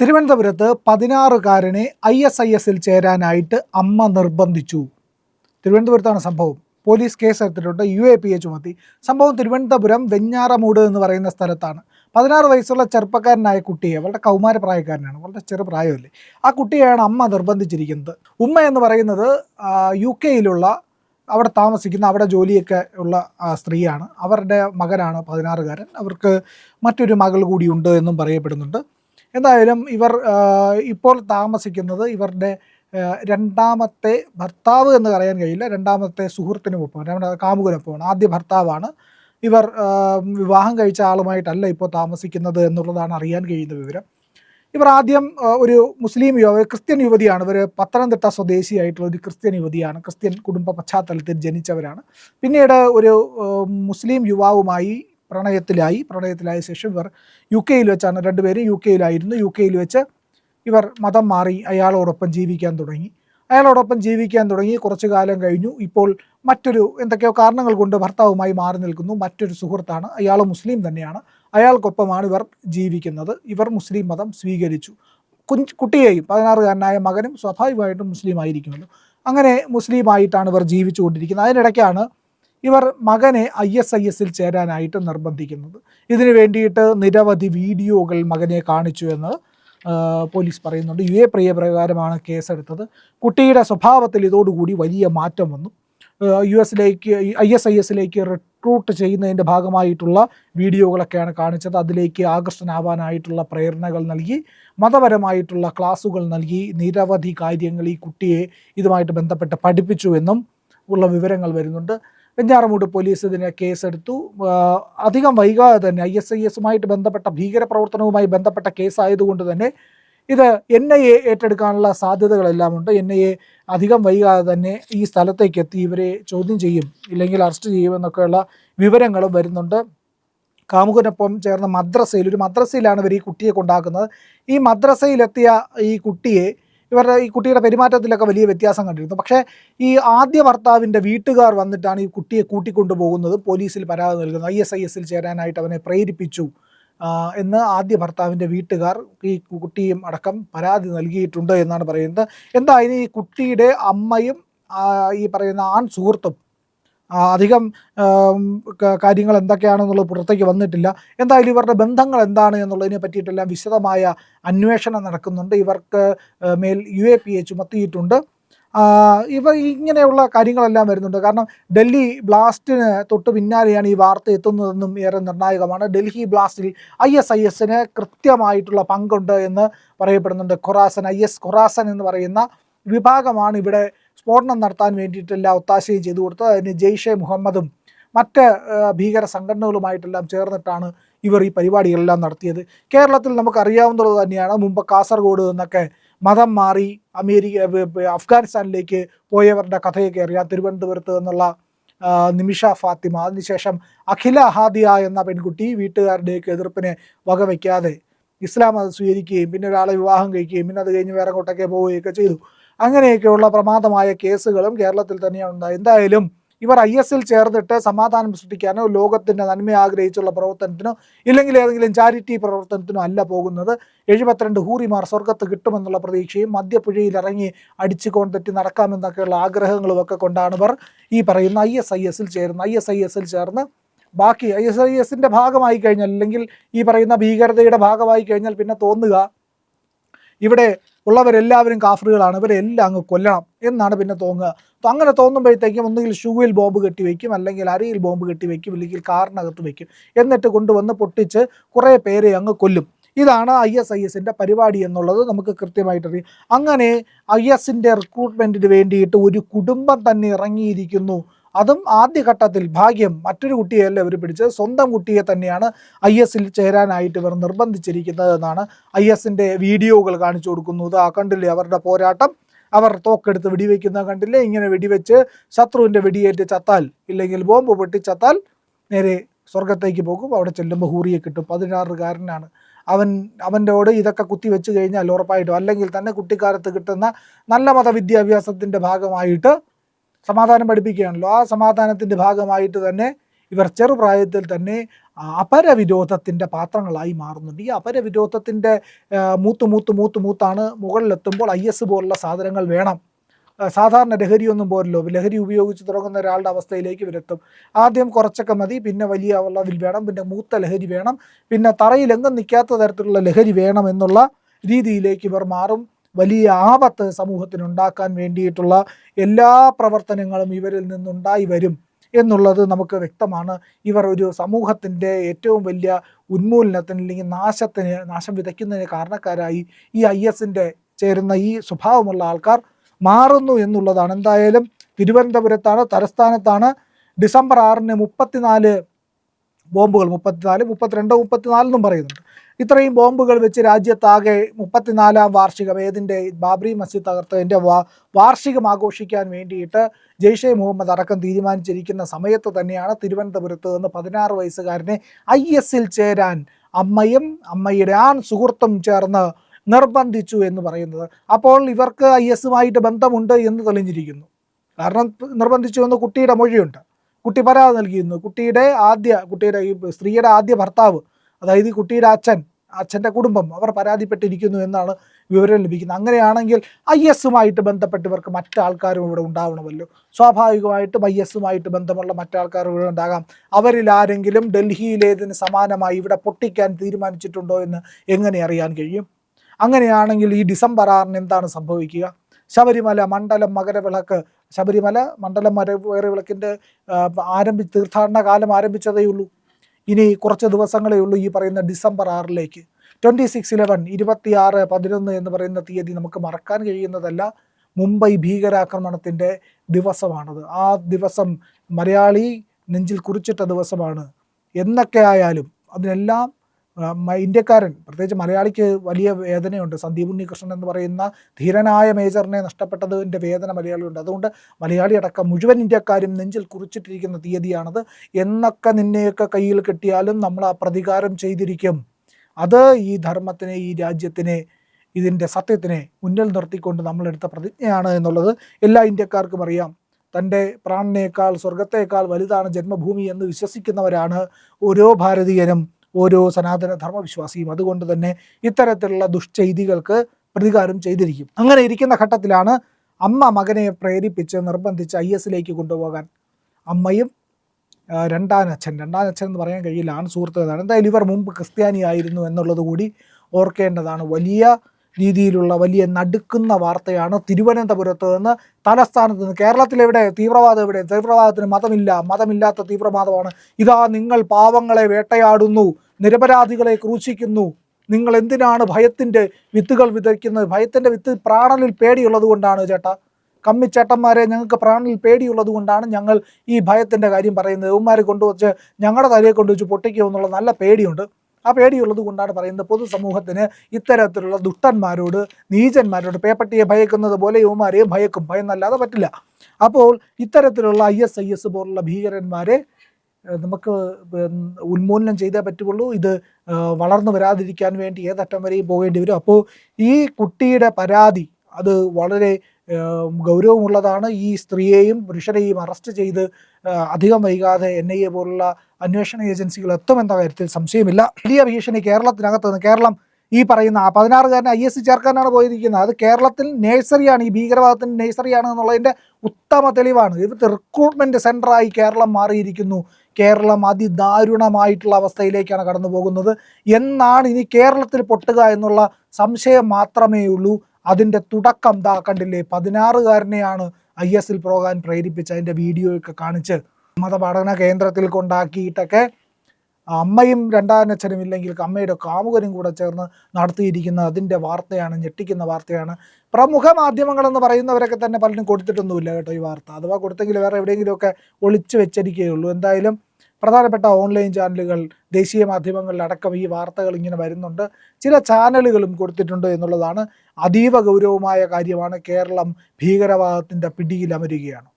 തിരുവനന്തപുരത്ത് പതിനാറുകാരനെ I S I എസിൽ ചേരാനായിട്ട് അമ്മ നിർബന്ധിച്ചു. തിരുവനന്തപുരത്താണ് സംഭവം. പോലീസ് കേസ് എടുത്തിട്ടുണ്ട്. യു എ പി എ ചുമത്തി. സംഭവം തിരുവനന്തപുരം വെഞ്ഞാറമൂട് എന്ന് പറയുന്ന സ്ഥലത്താണ്. പതിനാറ് വയസ്സുള്ള ചെറുപ്പക്കാരനായ കുട്ടിയെ വളരെ കൗമാരപ്രായക്കാരനാണ് വളരെ ചെറുപ്രായമല്ലേ ആ കുട്ടിയെയാണ് അമ്മ നിർബന്ധിച്ചിരിക്കുന്നത്. ഉമ്മ എന്ന് പറയുന്നത് യു കെയിലുള്ള അവിടെ താമസിക്കുന്ന അവിടെ ജോലിയൊക്കെ ഉള്ള സ്ത്രീയാണ്. അവരുടെ മകനാണ് പതിനാറുകാരൻ. അവർക്ക് മറ്റൊരു മകൾ കൂടിയുണ്ട് എന്നും പറയപ്പെടുന്നുണ്ട്. എന്തായാലും ഇവർ ഇപ്പോൾ താമസിക്കുന്നത് ഇവരുടെ രണ്ടാമത്തെ ഭർത്താവ് എന്ന് പറയാൻ കഴിയില്ല. രണ്ടാമത്തെ സുഹൃത്തിനുമൊപ്പം രണ്ടാമത്തെ കാമുകനൊപ്പമാണ് ആദ്യ ഭർത്താവാണ്. ഇവർ വിവാഹം കഴിച്ച ആളുമായിട്ടല്ല ഇപ്പോൾ താമസിക്കുന്നത് എന്നുള്ളതാണ് അറിയാൻ കഴിയുന്ന വിവരം. ഇവർ ആദ്യം ഒരു മുസ്ലിം യുവ ക്രിസ്ത്യൻ യുവതിയാണ്. ഇവർ പത്തനംതിട്ട സ്വദേശിയായിട്ടുള്ള ഒരു ക്രിസ്ത്യൻ യുവതിയാണ്. ക്രിസ്ത്യൻ കുടുംബ പശ്ചാത്തലത്തിൽ ജനിച്ചവരാണ്. പിന്നീട് ഒരു മുസ്ലിം യുവാവുമായി പ്രണയത്തിലായി പ്രണയത്തിലായ ശേഷം ഇവർ യു കെയിൽ വെച്ചാണ് രണ്ടുപേരും യു കെയിലായിരുന്നു യു കെയിൽ വെച്ച് ഇവർ മതം മാറി അയാളോടൊപ്പം ജീവിക്കാൻ തുടങ്ങി. അയാളോടൊപ്പം ജീവിക്കാൻ തുടങ്ങി. കുറച്ചു കാലം കഴിഞ്ഞു. ഇപ്പോൾ മറ്റൊരു എന്തൊക്കെയോ കാരണങ്ങൾ കൊണ്ട് ഭർത്താവുമായി മാറി നിൽക്കുന്നു. മറ്റൊരു സുഹൃത്താണ്. അയാൾ മുസ്ലിം തന്നെയാണ്. അയാൾക്കൊപ്പമാണ് ഇവർ ജീവിക്കുന്നത്. ഇവർ മുസ്ലിം മതം സ്വീകരിച്ചു. കുഞ്ഞ് കുട്ടിയെയും പതിനാറുകാരനായ മകനും സ്വാഭാവികമായിട്ടും മുസ്ലിം ആയിരിക്കുമല്ലോ അങ്ങനെ മുസ്ലിമായിട്ടാണ് ഇവർ ജീവിച്ചുകൊണ്ടിരിക്കുന്നത്. അതിനിടയ്ക്കാണ് ഇവർ മകനെ ഐ എസ് ഐ എസിൽ ചേരാനായിട്ട് നിർബന്ധിക്കുന്നത്. ഇതിനു വേണ്ടിയിട്ട് നിരവധി വീഡിയോകൾ മകനെ കാണിച്ചു എന്ന് പോലീസ് പറയുന്നുണ്ട്. യു എ പ്രിയപ്രകാരമാണ് കേസെടുത്തത്. കുട്ടിയുടെ സ്വഭാവത്തിൽ ഇതോടുകൂടി വലിയ മാറ്റം വന്നു. യു എസിലേക്ക് ഐ എസ് ഐ എസിലേക്ക് റിക്രൂട്ട് ചെയ്യുന്നതിന്റെ ഭാഗമായിട്ടുള്ള വീഡിയോകളൊക്കെയാണ് കാണിച്ചത്. അതിലേക്ക് ആകർഷണാവാനായിട്ടുള്ള പ്രേരണകൾ നൽകി മതപരമായിട്ടുള്ള ക്ലാസുകൾ നൽകി നിരവധി കാര്യങ്ങൾ ഈ കുട്ടിയെ ഇതുമായിട്ട് ബന്ധപ്പെട്ട് പഠിപ്പിച്ചു എന്നും ഉള്ള വിവരങ്ങൾ വരുന്നുണ്ട്. വെഞ്ഞാറമൂട് പോലീസ് ഇതിനെ കേസെടുത്തു. അധികം വൈകാതെ തന്നെ ഐ എസ് ഐ എസുമായിട്ട് ബന്ധപ്പെട്ട ഭീകരപ്രവർത്തനവുമായി ബന്ധപ്പെട്ട കേസായതുകൊണ്ട് തന്നെ ഇത് എൻ ഐ എ ഏറ്റെടുക്കാനുള്ള സാധ്യതകളെല്ലാം ഉണ്ട് എൻ ഐ എ അധികം വൈകാതെ തന്നെ ഈ സ്ഥലത്തേക്ക് എത്തി ഇവരെ ചോദ്യം ചെയ്യും ഇല്ലെങ്കിൽ അറസ്റ്റ് ചെയ്യുമെന്നൊക്കെയുള്ള വിവരങ്ങളും വരുന്നുണ്ട്. കാമുകനൊപ്പം ചേർന്ന മദ്രസയിൽ ഒരു മദ്രസയിലാണ് ഇവർ ഈ കുട്ടിയെ കൊണ്ടാക്കുന്നത്. ഈ മദ്രസയിലെത്തിയ ഈ കുട്ടിയെ ഇവരുടെ ഈ കുട്ടിയുടെ പെരുമാറ്റത്തിലൊക്കെ വലിയ വ്യത്യാസം കണ്ടിരുന്നു. പക്ഷേ ഈ ആദ്യ ഭർത്താവിന്റെ വീട്ടുകാർ വന്നിട്ടാണ് ഈ കുട്ടിയെ കൂട്ടിക്കൊണ്ടു പോകുന്നത് പോലീസിൽ പരാതി നൽകുന്നത് ഐ എസ് ഐ എസിൽ ചേരാനായിട്ട് അവനെ പ്രേരിപ്പിച്ചു. എന്ന് ആദ്യ ഭർത്താവിന്റെ വീട്ടുകാർ ഈ കുട്ടിയും അടക്കം പരാതി നൽകിയിട്ടുണ്ട് എന്നാണ് പറയുന്നത്. എന്തായാലും ഈ കുട്ടിയുടെ അമ്മയും ഈ പറയുന്ന ആൺ സുഹൃത്തും അധികം കാര്യങ്ങൾ എന്തൊക്കെയാണെന്നുള്ളത് പുറത്തേക്ക് വന്നിട്ടില്ല. എന്തായാലും ഇവരുടെ ബന്ധങ്ങൾ എന്താണ് എന്നുള്ളതിനെ പറ്റിയിട്ടെല്ലാം വിശദമായ അന്വേഷണം നടക്കുന്നുണ്ട്. ഇവർക്ക് മേൽ യു എ പി എ ചുമത്തിയിട്ടുണ്ട്. ഇവ ഇങ്ങനെയുള്ള കാര്യങ്ങളെല്ലാം വരുന്നുണ്ട്. കാരണം ഡൽഹി ബ്ലാസ്റ്റിന് തൊട്ട് പിന്നാലെയാണ് ഈ വാർത്ത എത്തുന്നതെന്നും ഏറെ നിർണായകമാണ്. ഡൽഹി ബ്ലാസ്റ്റിൽ ഐ എസ് ഐ എസിന് കൃത്യമായിട്ടുള്ള പങ്കുണ്ട് എന്ന് പറയപ്പെടുന്നുണ്ട്. ഖൊറാസൻ ഐ എസ് ഖൊറാസൻ എന്ന് പറയുന്ന വിഭാഗമാണ് ഇവിടെ സ്ഫോടനം നടത്താൻ വേണ്ടിയിട്ടെല്ലാം ഒത്താശയും ചെയ്തു കൊടുത്തത് അതിന് ജെയ്ഷെ മുഹമ്മദും മറ്റ് ഭീകര സംഘടനകളുമായിട്ടെല്ലാം ചേർന്നിട്ടാണ് ഇവർ ഈ പരിപാടികളെല്ലാം നടത്തിയത്. കേരളത്തിൽ നമുക്കറിയാവുന്നത് തന്നെയാണ് മുമ്പ് കാസർഗോഡ് നിന്നൊക്കെ മതം മാറി അമേരിക്ക അഫ്ഗാനിസ്ഥാനിലേക്ക് പോയവരുടെ കഥയൊക്കെ അറിയാം തിരുവനന്തപുരത്ത് നിന്നുള്ള നിമിഷ ഫാത്തിമ. അതിനുശേഷം അഖില ഹാദിയ എന്ന പെൺകുട്ടി വീട്ടുകാരുടെയൊക്കെ എതിർപ്പിനെ വകവയ്ക്കാതെ ഇസ്ലാം അത് സ്വീകരിക്കുകയും പിന്നെ ഒരാളെ വിവാഹം കഴിക്കുകയും പിന്നെ അത് കഴിഞ്ഞ് വേറെ അങ്ങോട്ടൊക്കെ പോവുകയൊക്കെ ചെയ്തു. അങ്ങനെയൊക്കെയുള്ള പ്രമാദമായ കേസുകളും കേരളത്തിൽ തന്നെയാണ് എന്തായാലും ഇവർ ഐ എസിൽ ചേർന്നിട്ട് സമാധാനം സൃഷ്ടിക്കാനോ ലോകത്തിന്റെ നന്മ ആഗ്രഹിച്ചുള്ള പ്രവർത്തനത്തിനോ ഇല്ലെങ്കിൽ ഏതെങ്കിലും ചാരിറ്റി പ്രവർത്തനത്തിനോ അല്ല പോകുന്നത്. എഴുപത്തിരണ്ട് ഹൂറിമാർ സ്വർഗത്ത് കിട്ടുമെന്നുള്ള പ്രതീക്ഷയും മദ്യപ്പുഴയിൽ ഇറങ്ങി അടിച്ചു കൊണ്ടെത്തി നടക്കാമെന്നൊക്കെയുള്ള ആഗ്രഹങ്ങളും ഒക്കെ കൊണ്ടാണ് ഇവർ ഈ പറയുന്ന ഐ എസ് ഐ എസിൽ ചേർന്ന് ഐ എസ് ഐ എസിൽ ചേർന്ന് ബാക്കി ഐ എസ് ഐ എസിന്റെ ഭാഗമായി കഴിഞ്ഞാൽ അല്ലെങ്കിൽ ഈ പറയുന്ന ഭീകരതയുടെ ഭാഗമായി കഴിഞ്ഞാൽ പിന്നെ തോന്നുക ഇവിടെ ഉള്ളവരെല്ലാവരും കാഫറുകളാണ് ഇവരെ എല്ലാം അങ്ങ് കൊല്ലണം എന്നാണ് പിന്നെ തോന്നുക. അപ്പോൾ അങ്ങനെ തോന്നുമ്പോഴത്തേക്കും ഒന്നുകിൽ ഷൂവിൽ ബോംബ് കെട്ടി വയ്ക്കും അല്ലെങ്കിൽ അരിയിൽ ബോംബ് കെട്ടി വയ്ക്കും അല്ലെങ്കിൽ കാറിനകത്ത് വയ്ക്കും എന്നിട്ട് കൊണ്ടുവന്ന് പൊട്ടിച്ച് കുറേ പേരെ അങ്ങ് കൊല്ലും. ഇതാണ് ഐ എസ് ഐ എസിന്റെ പരിപാടി എന്നുള്ളത് നമുക്ക് കൃത്യമായിട്ട് അറിയാം. അങ്ങനെ ഐ എസിന്റെ റിക്രൂട്ട്മെന്റിന് വേണ്ടിയിട്ട് ഒരു കുടുംബം തന്നെ ഇറങ്ങിയിരിക്കുന്നു. അതും ആദ്യഘട്ടത്തിൽ ഭാഗ്യം മറ്റൊരു കുട്ടിയല്ല ഇവർ പിടിച്ച് സ്വന്തം കുട്ടിയെ തന്നെയാണ് ഐ എസിൽ ചേരാനായിട്ട് ഇവർ നിർബന്ധിച്ചിരിക്കുന്നത് എന്നാണ് ഐ എസിന്റെ വീഡിയോകൾ കാണിച്ചു കൊടുക്കുന്നത്. ആ കണ്ടില്ലേ അവരുടെ പോരാട്ടം? അവർ തോക്കെടുത്ത് വെടിവെക്കുന്ന കണ്ടില്ലേ? ഇങ്ങനെ വെടിവെച്ച് ശത്രുവിന്റെ വെടിയേറ്റ് ചത്താൽ ഇല്ലെങ്കിൽ ബോംബ് പൊട്ടി ചത്താൽ നേരെ സ്വർഗത്തേക്ക് പോകും. അവിടെ ചെല്ലുമ്പോൾ ഹൂറിയെ കിട്ടും. പതിനാറുകാരനാണ്. അവൻ അവന്റെയോട് ഇതൊക്കെ കുത്തി വെച്ച് കഴിഞ്ഞാൽ ഉറപ്പായിട്ടും അല്ലെങ്കിൽ തന്നെ കുട്ടിക്കാലത്ത് കിട്ടുന്ന നല്ല മതവിദ്യാഭ്യാസത്തിന്റെ ഭാഗമായിട്ട് സമാധാനം പഠിപ്പിക്കുകയാണല്ലോ. ആ സമാധാനത്തിന്റെ ഭാഗമായിട്ട് തന്നെ ഇവർ ചെറുപ്രായത്തിൽ തന്നെ അപരവിരോധത്തിന്റെ പാത്രങ്ങളായി മാറുന്നുണ്ട്. ഈ അപരവിരോധത്തിന്റെ മൂത്ത് മൂത്ത് മൂത്ത് മൂത്താണ് മുകളിലെത്തുമ്പോൾ ഐ എസ് പോലുള്ള സാധനങ്ങൾ വേണം. സാധാരണ ലഹരിയൊന്നും പോരല്ലോ. ലഹരി ഉപയോഗിച്ച് തുടങ്ങുന്ന ഒരാളുടെ അവസ്ഥയിലേക്ക് ഇവരെത്തും. ആദ്യം കുറച്ചൊക്കെ മതി പിന്നെ വലിയ അളവിൽ വേണം പിന്നെ മൂത്ത ലഹരി വേണം പിന്നെ തറയിലെങ്ങും നിൽക്കാത്ത തരത്തിലുള്ള ലഹരി വേണം എന്നുള്ള രീതിയിലേക്ക് ഇവർ മാറും. വലിയ ആപത്ത് സമൂഹത്തിന് ഉണ്ടാക്കാൻ വേണ്ടിയിട്ടുള്ള എല്ലാ പ്രവർത്തനങ്ങളും ഇവരിൽ നിന്നുണ്ടായി വരും എന്നുള്ളത് നമുക്ക് വ്യക്തമാണ്. ഇവർ ഒരു സമൂഹത്തിന്റെ ഏറ്റവും വലിയ ഉന്മൂലനത്തിന് അല്ലെങ്കിൽ നാശത്തിന് നാശം വിതയ്ക്കുന്നതിന് കാരണക്കാരായി ഈ ഐ എസിന്റെ ചേരുന്ന ഈ സ്വഭാവമുള്ള ആൾക്കാർ മാറുന്നു എന്നുള്ളതാണ്. എന്തായാലും തിരുവനന്തപുരത്താണ് തലസ്ഥാനത്താണ്. ഡിസംബർ ആറിന് മുപ്പത്തിനാല് ബോംബുകൾ മുപ്പത്തിനാല് മുപ്പത്തിരണ്ട് മുപ്പത്തിനാലെന്നും പറയുന്നുണ്ട്. ഇത്രയും ബോംബുകൾ വെച്ച് രാജ്യത്താകെ മുപ്പത്തിനാലാം വാർഷികം ഏതിന്റെ? ബാബറി മസ്ജിദ് തകർത്തതിന്റെ വാ വാർഷികം ആഘോഷിക്കാൻ വേണ്ടിയിട്ട് ജെയ്ഷെ മുഹമ്മദ് അടക്കം തീരുമാനിച്ചിരിക്കുന്ന സമയത്ത് തന്നെയാണ് തിരുവനന്തപുരത്ത് നിന്ന് പതിനാറ് വയസ്സുകാരനെ ഐ എസിൽ ചേരാൻ അമ്മയും അമ്മയുടെ ആൺ സുഹൃത്തും ചേർന്ന് നിർബന്ധിച്ചു എന്ന് പറയുന്നത്. അപ്പോൾ ഇവർക്ക് ഐ എസുമായിട്ട് ബന്ധമുണ്ട് എന്ന് തെളിഞ്ഞിരിക്കുന്നു. കാരണം നിർബന്ധിച്ചു എന്ന് കുട്ടിയുടെ മൊഴിയുണ്ട്. കുട്ടി പരാതി നൽകിയിരുന്നു. കുട്ടിയുടെ ആദ്യ കുട്ടിയുടെ ഈ സ്ത്രീയുടെ ആദ്യ ഭർത്താവ് അതായത് കുട്ടിയുടെ അച്ഛൻ അച്ഛന്റെ കുടുംബം അവർ പരാതിപ്പെട്ടിരിക്കുന്നു എന്നാണ് വിവരം ലഭിക്കുന്നത്. അങ്ങനെയാണെങ്കിൽ ഐ എസുമായിട്ട് ബന്ധപ്പെട്ടവർക്ക് മറ്റാൾക്കാരും ഇവിടെ ഉണ്ടാവണമല്ലോ. സ്വാഭാവികമായിട്ടും ഐ എസുമായിട്ട് ബന്ധമുള്ള മറ്റാൾക്കാരും ഇവിടെ ഉണ്ടാകാം. അവരിൽ ആരെങ്കിലും ഡൽഹിയിലേതിന് സമാനമായി ഇവിടെ പൊട്ടിക്കാൻ തീരുമാനിച്ചിട്ടുണ്ടോ എന്ന് എങ്ങനെ അറിയാൻ കഴിയും? അങ്ങനെയാണെങ്കിൽ ഈ ഡിസംബർ ആറിന് എന്താണ് സംഭവിക്കുക? ശബരിമല മണ്ഡലം മകരവിളക്ക് ശബരിമല മണ്ഡലം മകരവിളക്കിന്റെ ആരംഭി തീർത്ഥാടന കാലം ആരംഭിച്ചതേ ഉള്ളൂ ഇനി കുറച്ച് ദിവസങ്ങളേ ഉള്ളൂ ഈ പറയുന്ന ഡിസംബർ ആറിലേക്ക്. ട്വന്റി സിക്സ് ഇലവൻ ഇരുപത്തി ആറ് പതിനൊന്ന് എന്ന് പറയുന്ന തീയതി നമുക്ക് മറക്കാൻ കഴിയുന്നതല്ല. മുംബൈ ഭീകരാക്രമണത്തിന്റെ ദിവസമാണത്. ആ ദിവസം മലയാളി നെഞ്ചിൽ കുറിച്ചിട്ട ദിവസമാണ്. എന്നൊക്കെ ആയാലും അതിനെല്ലാം ഇന്ത്യക്കാരൻ പ്രത്യേകിച്ച് മലയാളിക്ക് വലിയ വേദനയുണ്ട്. സന്ദീപ് ഉണ്ണികൃഷ്ണൻ എന്ന് പറയുന്ന ധീരനായ മേജറിനെ നഷ്ടപ്പെട്ടതിന്റെ വേദന മലയാളിയുണ്ട്. അതുകൊണ്ട് മലയാളി അടക്കം മുഴുവൻ ഇന്ത്യക്കാരും നെഞ്ചിൽ കുറിച്ചിട്ടിരിക്കുന്ന തീയതിയാണത്. എന്നൊക്കെ നിന്നെയൊക്കെ കയ്യിൽ കിട്ടിയാലും നമ്മൾ ആ പ്രതികാരം ചെയ്തിരിക്കും. അത് ഈ ധർമ്മത്തിനെ ഈ രാജ്യത്തിനെ ഇതിന്റെ സത്യത്തിനെ മുന്നിൽ നിർത്തിക്കൊണ്ട് നമ്മളെടുത്ത പ്രതിജ്ഞയാണ് എന്നുള്ളത് എല്ലാ ഇന്ത്യക്കാർക്കും അറിയാം. തന്റെ പ്രാണനേക്കാൾ സ്വർഗത്തേക്കാൾ വലുതാണ് ജന്മഭൂമി എന്ന് വിശ്വസിക്കുന്നവരാണ് ഓരോ ഭാരതീയനും ഓരോ സനാതന ധർമ്മവിശ്വാസിയും അതുകൊണ്ട് തന്നെ ഇത്തരത്തിലുള്ള ദുഷ്ചെയ്തികൾക്ക് പ്രതികാരം ചെയ്തിരിക്കും. അങ്ങനെ ഇരിക്കുന്ന ഘട്ടത്തിലാണ് അമ്മ മകനെ പ്രേരിപ്പിച്ച് നിർബന്ധിച്ച് ഐ എസിലേക്ക് കൊണ്ടുപോകാൻ. അമ്മയും രണ്ടാനച്ഛൻ. രണ്ടാനച്ഛൻ എന്ന് പറയാൻ കഴിയില്ല. ആൺ സുഹൃത്തുക്കളാണ് എന്തായാലും ഇവർ മുമ്പ് ക്രിസ്ത്യാനിയായിരുന്നു എന്നുള്ളത് കൂടി ഓർക്കേണ്ടതാണ്. വലിയ രീതിയിലുള്ള വലിയ നടുക്കുന്ന വാർത്തയാണ് തിരുവനന്തപുരത്ത് നിന്ന് തലസ്ഥാനത്ത് നിന്ന്. കേരളത്തിലെവിടെ തീവ്രവാദം എവിടെ? തീവ്രവാദത്തിന് മതമില്ല. മതമില്ലാത്ത തീവ്രവാദമാണ്. ഇതാ നിങ്ങൾ പാവങ്ങളെ വേട്ടയാടുന്നു. നിരപരാധികളെ ക്രൂശിക്കുന്നു. നിങ്ങൾ എന്തിനാണ് ഭയത്തിന്റെ വിത്തുകൾ വിതയ്ക്കുന്നത്? ഭയത്തിന്റെ വിത്ത് പ്രാണനിൽ പേടിയുള്ളത് കൊണ്ടാണ് ചേട്ടാ. കമ്മിച്ചേട്ടന്മാരെ ഞങ്ങൾക്ക് പ്രാണനിൽ പേടിയുള്ളത് കൊണ്ടാണ് ഞങ്ങൾ ഈ ഭയത്തിന്റെ കാര്യം പറയുന്നത്. ഇവന്മാരെ കൊണ്ടുവച്ച് ഞങ്ങളുടെ തലയെ കൊണ്ടുവച്ച് പൊട്ടിക്കുമെന്നുള്ള നല്ല പേടിയുണ്ട്. ആ പേടിയുള്ളത് കൊണ്ടാണ് പറയുന്നത് പൊതുസമൂഹത്തിന് ഇത്തരത്തിലുള്ള ദുഷ്ടന്മാരോട് നീചന്മാരോട് പേപ്പട്ടിയെ ഭയക്കുന്നത് പോലെ യുവമാരെയും ഭയക്കും. ഭയന്നല്ലാതെ പറ്റില്ല. അപ്പോൾ ഇത്തരത്തിലുള്ള ഐ എസ് ഐ എസ് പോലുള്ള ഭീകരന്മാരെ നമുക്ക് ഉന്മൂലനം ചെയ്തേ പറ്റുള്ളൂ ഇത് വളർന്നു വരാതിരിക്കാൻ വേണ്ടി ഏതറ്റം വരെയും പോകേണ്ടി വരും. അപ്പോൾ ഈ കുട്ടിയുടെ പരാതി അത് വളരെ ഗൗരവമുള്ളതാണ് ഈ സ്ത്രീയെയും പുരുഷനെയും അറസ്റ്റ് ചെയ്ത് അധികം വൈകാതെ എൻ ഐ എ പോലുള്ള അന്വേഷണ ഏജൻസികൾ എത്തുമെന്ന കാര്യത്തിൽ സംശയമില്ല. വലിയ ഭീഷണി കേരളത്തിനകത്ത് നിന്ന് കേരളം ഈ പറയുന്ന പതിനാറുകാരനെ ഐ എസ് ചേർക്കാനാണ് പോയിരിക്കുന്നത്. അത് കേരളത്തിൽ നേഴ്സറിയാണ്. ഈ ഭീകരവാദത്തിന്റെ നേഴ്സറിയാണ് എന്നുള്ളതിന്റെ ഉത്തമ തെളിവാണ്. ഇത് റിക്രൂട്ട്മെന്റ് സെന്ററായി കേരളം മാറിയിരിക്കുന്നു. കേരളം അതിദാരുണമായിട്ടുള്ള അവസ്ഥയിലേക്കാണ് കടന്നു പോകുന്നത് എന്നാണ് ഇനി കേരളത്തിൽ പൊട്ടുക എന്നുള്ള സംശയം മാത്രമേ ഉള്ളൂ അതിന്റെ തുടക്കം ദാ കണ്ടില്ലേ പതിനാറുകാരനെയാണ് ഐ എസിൽ പോകാൻ പ്രേരിപ്പിച്ച് അതിന്റെ വീഡിയോയൊക്കെ കാണിച്ച് മതപഠന കേന്ദ്രത്തിൽ കൊണ്ടാക്കിയിട്ടൊക്കെ അമ്മയും രണ്ടാനച്ഛനും ഇല്ലെങ്കിൽ അമ്മയുടെ കാമുകനും കൂടെ ചേർന്ന് നടത്തിയിരിക്കുന്ന അതിന്റെ വാർത്തയാണ് ഞെട്ടിക്കുന്ന വാർത്തയാണ്. പ്രമുഖ മാധ്യമങ്ങളെന്ന് പറയുന്നവരൊക്കെ തന്നെ പലരും കൊടുത്തിട്ടൊന്നുമില്ല കേട്ടോ ഈ വാർത്ത. അഥവാ കൊടുത്തെങ്കിൽ വേറെ എവിടെയെങ്കിലുമൊക്കെ ഒളിച്ചു വെച്ചിരിക്കുകയുള്ളൂ. എന്തായാലും പ്രധാനപ്പെട്ട ഓൺലൈൻ ചാനലുകൾ ദേശീയ മാധ്യമങ്ങളിലടക്കം ഈ വാർത്തകൾ ഇങ്ങനെ വരുന്നുണ്ട്. ചില ചാനലുകളും കൊടുത്തിട്ടുണ്ട് എന്നുള്ളതാണ് അതീവ ഗൗരവമായ കാര്യമാണ് കേരളം ഭീകരവാദത്തിന്റെ പിടിയിൽ അമരുകയാണ്